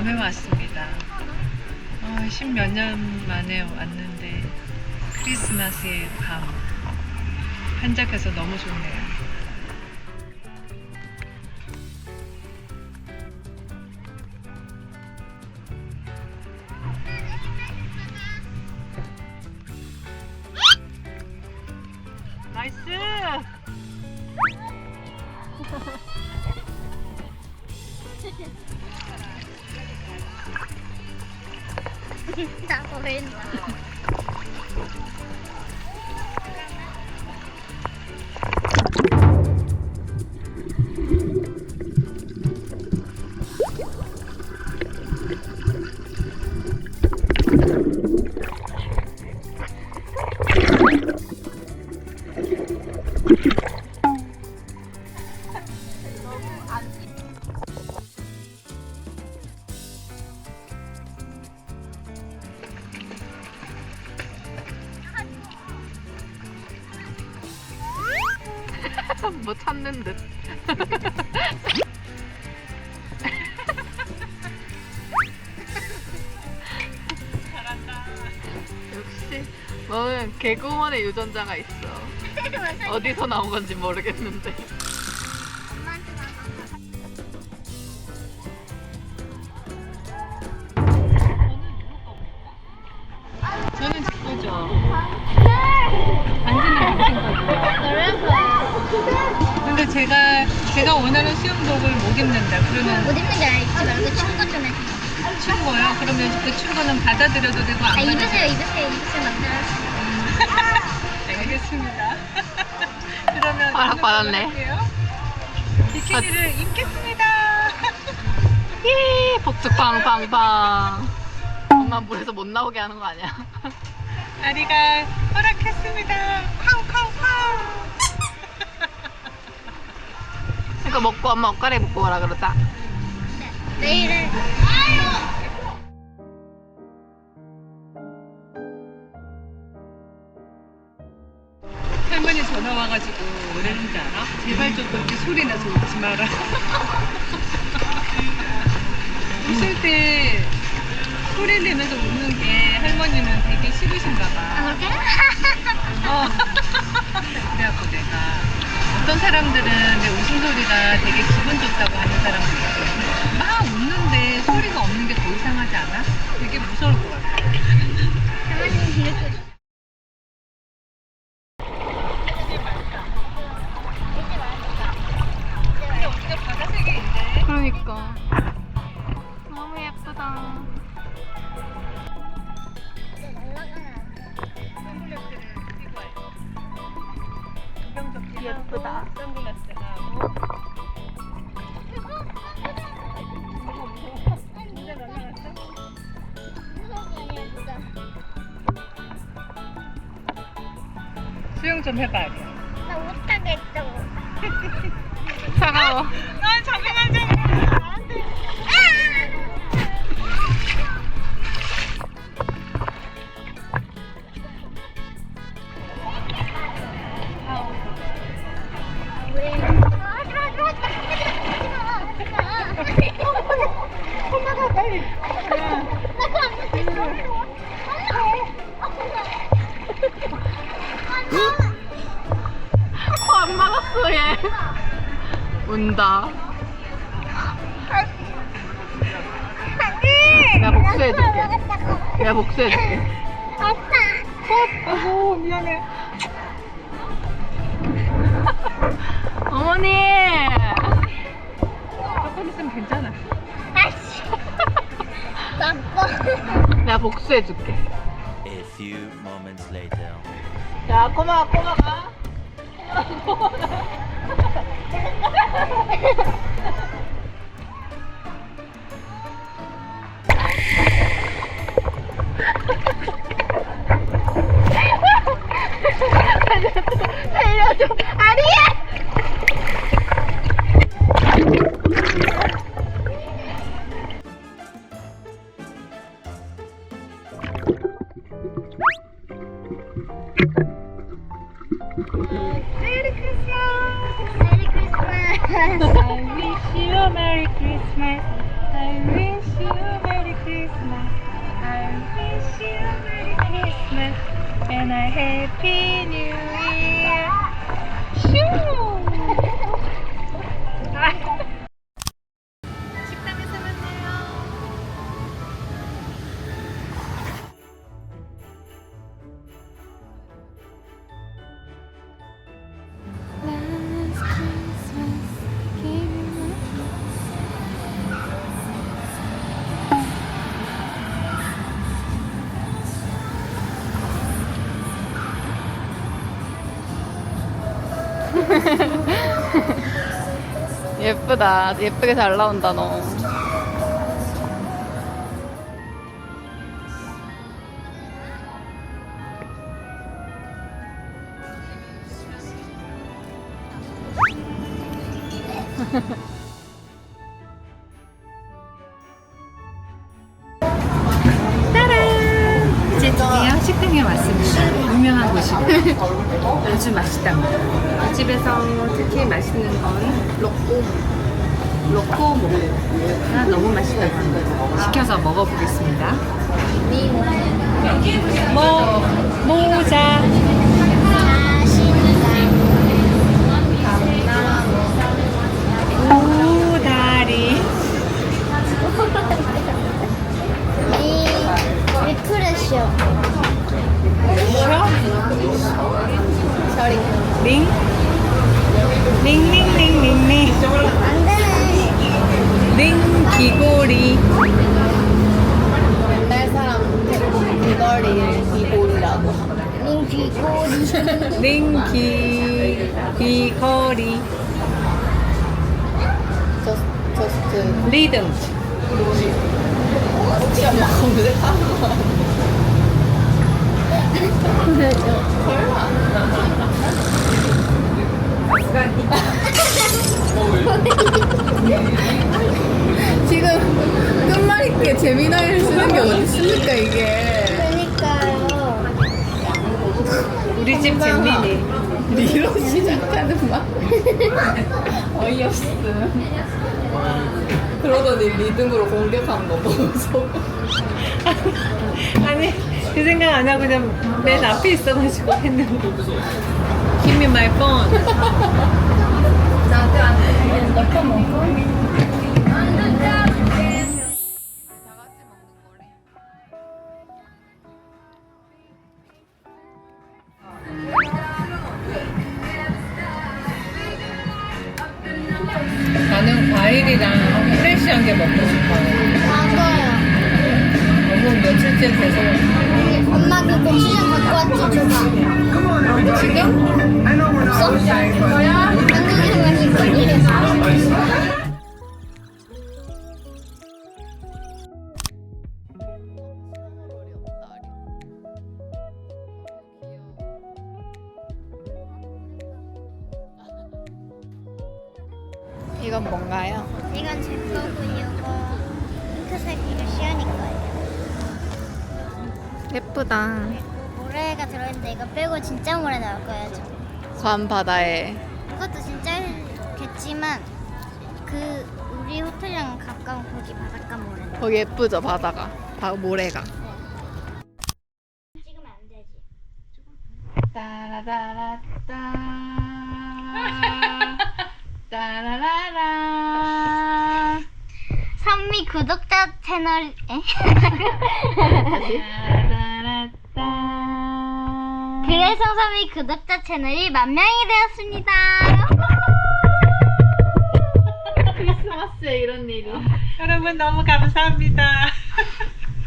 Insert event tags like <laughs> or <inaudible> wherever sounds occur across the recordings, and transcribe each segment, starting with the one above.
밤에 왔습니다. 어, 십몇 년 만에 왔는데 크리스마스의 밤 한적해서 너무 좋네요. 뭐 찾는 <laughs> 듯. <laughs> 역시 너는 개구먼의 유전자가 있어. <laughs> 어디서 나온 건지 모르겠는데. 제가 제가 원하는 수영복을 못 입는다. 못 그러면 입는 게 아니지 말고 친구 좀 해. 춘 거요. 그러면 그춘 거는 받아들여도 되고 안 아 받아들여도 입으세요 입으세요 입으세요 만들었어. <laughs> 알겠습니다. <laughs> 그러면 허락 오늘 받았네. 할게요. 비키니를 입겠습니다. <laughs> 예, 복죽 팡팡팡. 엄마 물에서 못 나오게 하는 거 아니야? 아리가 허락했습니다. 팡팡팡. 그러니까 먹고 엄마 옷가래 입고 오라 그러자. 네. 내일은 할머니 전화 와가지고 뭐라는지 알아? 제발 좀 그렇게 소리 나서 웃지 마라. <laughs> 웃을 때 소리 내면서 웃는 게 할머니는 되게 싫으신가 봐. 아 그렇게? 어. 사람들은 내 웃음소리가 되게 기분 좋다고 하는 사람들이 있거든. 막 웃는데 소리가 없는 게 더 이상하지 않아? 되게 무서울 것 같아. 그러니까. 너무 예쁘다. 예쁘다. 선글라스 하고. 수영 좀 해봐, 아리야. 나 못하겠어. <laughs> 차가워. 아, 잠깐만, 안 운다. 내가 복수해줄게. 내가 복수해줄게. 아빠. 아이고, 미안해. 어머니! 조금 있으면 괜찮아. 아씨. 나빠. 내가 복수해줄게. A few moments later. 야, 꼬마, 꼬마가. 살려줘. 아리야. 메리 Christmas. I wish you a Merry Christmas and a Happy New Year. 예쁘다. 예쁘게 잘 나온다, 너. 식당에 왔습니다. 유명한 곳이고 아주 맛있답니다. 이 집에서 특히 맛있는 건 로꼬 로꼬 모가 너무 맛있다고 합니다. 시켜서 먹어보겠습니다. 뭐 모자 링귀 귀거리 저스트. 리듬 진짜 막 검색하는 거. 지금 끝말잇기에 재미나이를 쓰는 게 어디 있습니까 이게? 우리 집 잼민이. 리로 시작하는 말? <laughs> 어이없음. 그러더니 리듬으로 공격하는 거 보면서 <laughs> 아니 그 생각 안 하고 그냥 맨 앞에 있어가지고 했는데. Give me my phone. 나한테 안넣 이건 뭔가요? 이건 제 거고 이거 핑크색이가 시연이 거예요. 예쁘다 모래가 들어있는데 이거 빼고 진짜 모래 나올 거예요. 저. 관 바다에 그것도 진짜겠지만 그 우리 호텔이랑 가까운 거기 바닷가 모래. 거기 예쁘죠 바다가 바 모래가 찍으면 안 되지. <laughs> 선미 구독자 채널 에? <laughs> 선미 구독자 채널이 만 명이 되었습니다. 크리스마스에 이런 일이 여러분 너무 감사합니다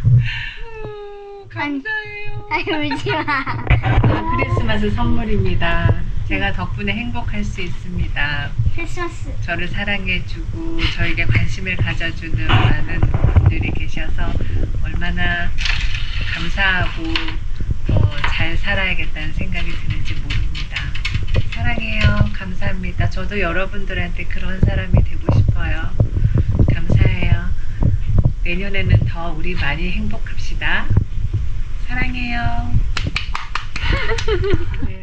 음, 감사해요 아니 울지 마. 아, 크리스마스 선물입니다 제가 덕분에 행복할 수 있습니다 크리스마스. 저를 사랑해주고 저에게 관심을 가져주는 많은 분들이 계셔서 얼마나 감사하고 어, 잘 살아야겠다는 생각이 드는지 모릅니다. 사랑해요. 감사합니다. 저도 여러분들한테 그런 사람이 되고 싶어요. 감사해요. 내년에는 더 우리 많이 행복합시다. 사랑해요. 네, <laughs>